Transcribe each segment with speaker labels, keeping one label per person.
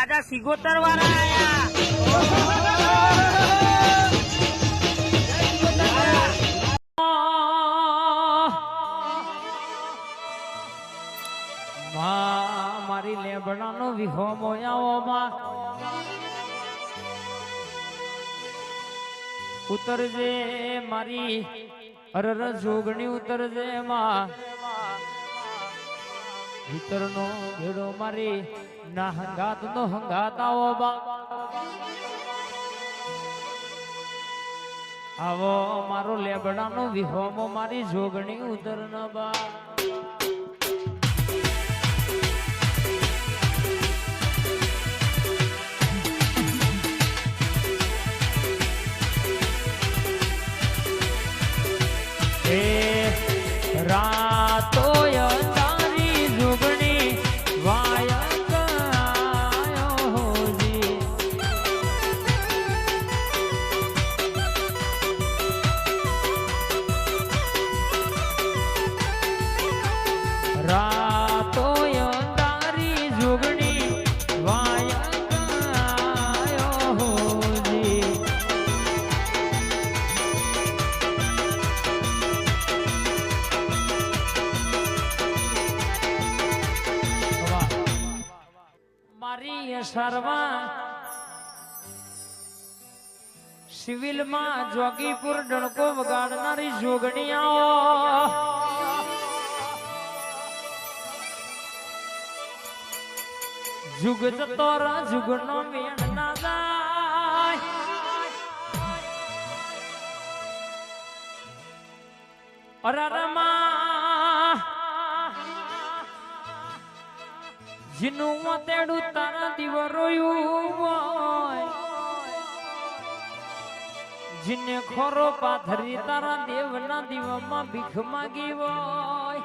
Speaker 1: રાજા સિગોતર વાળા આયા
Speaker 2: મારી લેબડાનો વિહો મોયાઓમાં ઉતરજે મારી અરર જોગણી ઉતરજે માં. ભીતરનો ઘેડો મારી ના હંગાત નો હંગાત આવો બા આવો મારો લેબડાનો વિહોમો મારી જોગણી ઉતર ન બા મારી સર્વા સિવિલમાં જોગીપુર ડણકો વગાડનારી જોગણીયાઓ. જુગ જતો રા જુગનો મેળ ના જાય અરરમાં જીનું તેડું તારા દીવ રોયું હોય. જીને ખોરો પાથરી તારા દેવના દીવામાં ભીખ માગી હોય.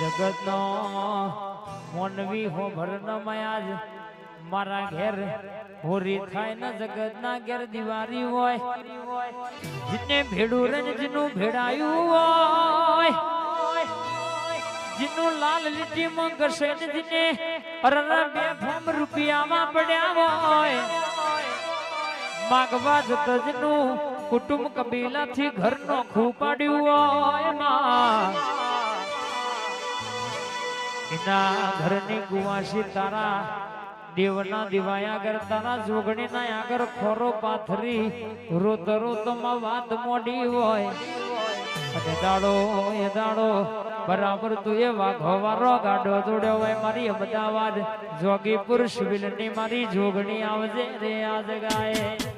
Speaker 2: જગતનો મોનવી હો ભરનમયાજ મારા ઘેર હોરી થાય ને જગતના ઘેર દિવારી હોય. જીને ભેડું રન જીનું ભેડાયું હોય. જીનું લાલ લીટી ઘસે ને જીને અરરા બે ફોમ રૂપિયામાં પડ્યા હોય. માગવા જતો જીનું કુટુંબ કબીલાથી ઘરનો ખૂપાડ્યું હોયમાં. એના ઘરની ગુવાસી તારા દેવના દિવાયા આગળ તારા જોગણીના આગળ ખોરો પાથરી રોત રોતમાં વાત મોડી હોય. અને દાડો એ દાડો બરાબર તું એ વાઘો વારો ગાડો જોડ્યો હોય, મારી અમદાવાદ પુરુષ વિલની મારી જોગણી આવજે રે આજ ગાય.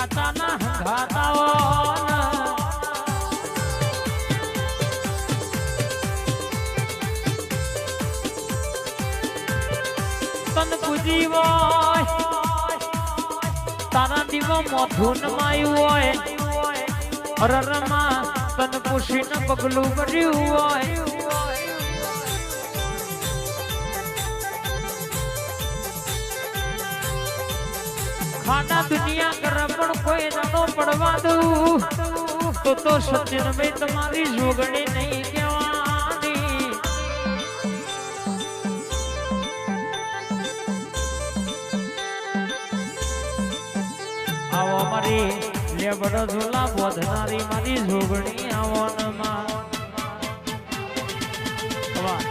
Speaker 2: ખાતાના ખાતાઓ તન પૂજી હોય, તારા દીવો મોઢું નમાયું હોય, અરરમાં તન પૂછીને પગલું ભર્યું હોય. ખાના દુનિયા કરે, પણ કોઈ નાનો પડવા દઉં. તો તો સચિન ભાઈ તમારી જોગણી નહીં કહેવાની. આવો મારી લેબડો ઝોલા બોધનારી, મારી જોગણી આવો વાહ.